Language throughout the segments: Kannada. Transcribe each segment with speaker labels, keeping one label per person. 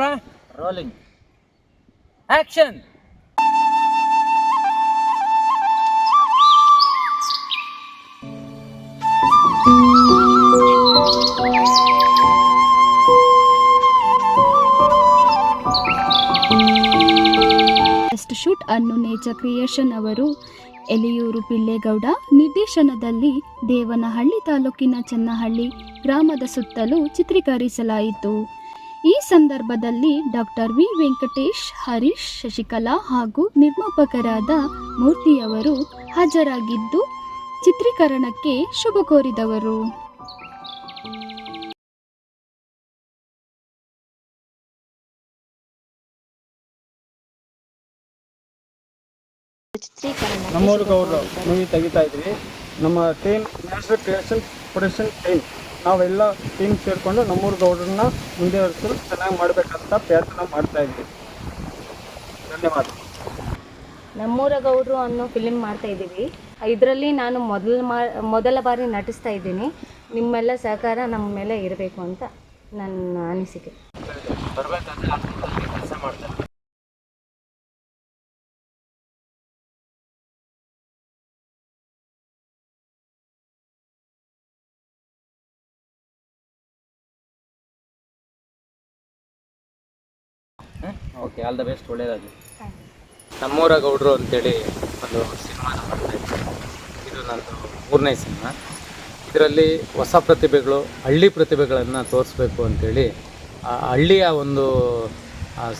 Speaker 1: Camera
Speaker 2: rolling
Speaker 1: action
Speaker 3: first shoot ಅನ್ನು ನೇಚರ್ ಕ್ರಿಯೇಷನ್ ಅವರು ಎಲೆಯೂರು ಪಿಳ್ಳೇಗೌಡ ನಿರ್ದೇಶನದಲ್ಲಿ ದೇವನಹಳ್ಳಿ ತಾಲೂಕಿನ ಚನ್ನಹಳ್ಳಿ ಗ್ರಾಮದ ಸುತ್ತಲೂ ಚಿತ್ರೀಕರಿಸಲಾಯಿತು ಈ ಸಂದರ್ಭದಲ್ಲಿ ಡಾಕ್ಟರ್ ವಿ ವೆಂಕಟೇಶ್ ಹರೀಶ್ ಶಶಿಕಲಾ ಹಾಗೂ ನಿರ್ಮಾಪಕರಾದ ಮೂರ್ತಿಯವರು ಹಾಜರಾಗಿದ್ದು ಚಿತ್ರೀಕರಣಕ್ಕೆ ಶುಭ ಕೋರಿದವರು.
Speaker 4: ನಮ್ಮೂರು ಗೌರವ ಮೂವಿ ತೆಗಿತಾ ಇದ್ವಿ ನಮ್ಮ team national creation production team ನಾವೆಲ್ಲ ಟೀಮ್ ಸೇರಿಕೊಂಡು ನಮ್ಮೂರು ಗೌಡ್ರನ್ನ ಮುಂದುವರಿಸಲು ಚೆನ್ನಾಗಿ ಮಾಡಬೇಕಂತ ಪ್ರಯತ್ನ ಮಾಡ್ತಾ ಇದ್ವಿ ಧನ್ಯವಾದ.
Speaker 5: ನಮ್ಮೂರ ಗೌಡ್ರು ಅನ್ನೋ ಫಿಲಿಮ್ ಮಾಡ್ತಾ ಇದ್ದೀವಿ. ಇದರಲ್ಲಿ ನಾನು ಮೊದಲ ಮಾ ಮೊದಲ ಬಾರಿ ನಟಿಸ್ತಾ ಇದ್ದೀನಿ. ನಿಮ್ಮೆಲ್ಲ ಸಹಕಾರ ನಮ್ಮ ಮೇಲೆ ಇರಬೇಕು ಅಂತ ನನ್ನ ಅನಿಸಿಕೆ.
Speaker 1: ಓಕೆ ಆಲ್ ದ ಬೆಸ್ಟ್ ಒಳ್ಳೇದಾಗಲಿ. ನಮ್ಮೂರ ಗೌಡ್ರು ಅಂತೇಳಿ ಒಂದು ಸಿನಿಮಾನ ಮಾಡ್ತಾ ಇದ್ದೀನಿ ಇದು ನಂದು ಮೂರನೇ ಸಿನಿಮಾ. ಇದರಲ್ಲಿ ಹೊಸ ಪ್ರತಿಭೆಗಳು, ಹಳ್ಳಿ ಪ್ರತಿಭೆಗಳನ್ನು ತೋರಿಸ್ಬೇಕು ಆ ಹಳ್ಳಿಯ ಒಂದು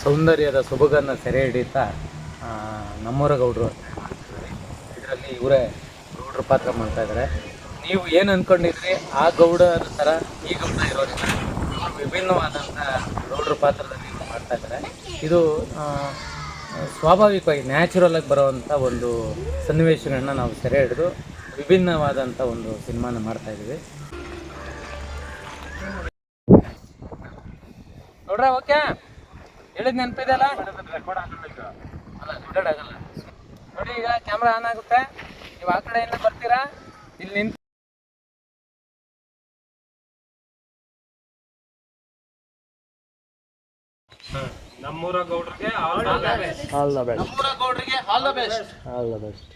Speaker 1: ಸೌಂದರ್ಯದ ಸೊಬಗನ್ನು ಸೆರೆ ಹಿಡಿತಾ ನಮ್ಮೂರ ಗೌಡ್ರು ಅಂತ ಇದರಲ್ಲಿ ಇವರೇ ಗೌಡ್ರ ಪಾತ್ರ ಮಾಡ್ತಾ ಇದ್ದಾರೆ. ನೀವು ಏನು ಅಂದ್ಕೊಂಡಿದ್ರಿ ಆ ಗೌಡರ ಥರ ಈ ಗೌಡ ಇರೋದಿಲ್ಲ. ವಿಭಿನ್ನವಾದಂಥ ಗೌಡ್ರ ಪಾತ್ರದಲ್ಲಿ ಮಾಡ್ತಾ ಇದ್ದಾರೆ ಇದು ಸ್ವಾಭಾವಿಕವಾಗಿ ನ್ಯಾಚುರಲ್ ಆಗಿ ಬರುವಂಥ ಒಂದು ಸನ್ನಿವೇಶಗಳನ್ನ ನಾವು ಸೆರೆ ಹಿಡಿದು ವಿಭಿನ್ನವಾದಂಥ ಒಂದು ಸಿನಿಮಾನ ಮಾಡ್ತಾ ಇದ್ದೀವಿ. ನೋಡ್ರ, ಓಕೆ? ಹೇಳಿದ ನೆನಪಿದೆ ಅಲ್ಲ? ನೋಡಿ, ಈಗ ಕ್ಯಾಮ್ರಾ ಆನ್ ಆಗುತ್ತೆ. ನೀವು ಆ ಕಡೆಯಿಂದ ಬರ್ತೀರಾ? ಇಲ್ಲಿ ನಿಂತು
Speaker 4: ನಮ್ಮೂರ ಗೌಡ್ರಿಗೆ ಆಲ್ ದ ಬೆಸ್ಟ್
Speaker 1: ನಮ್ಮೂರ ಗೌಡ್ರಿಗೆ all the best
Speaker 4: all the best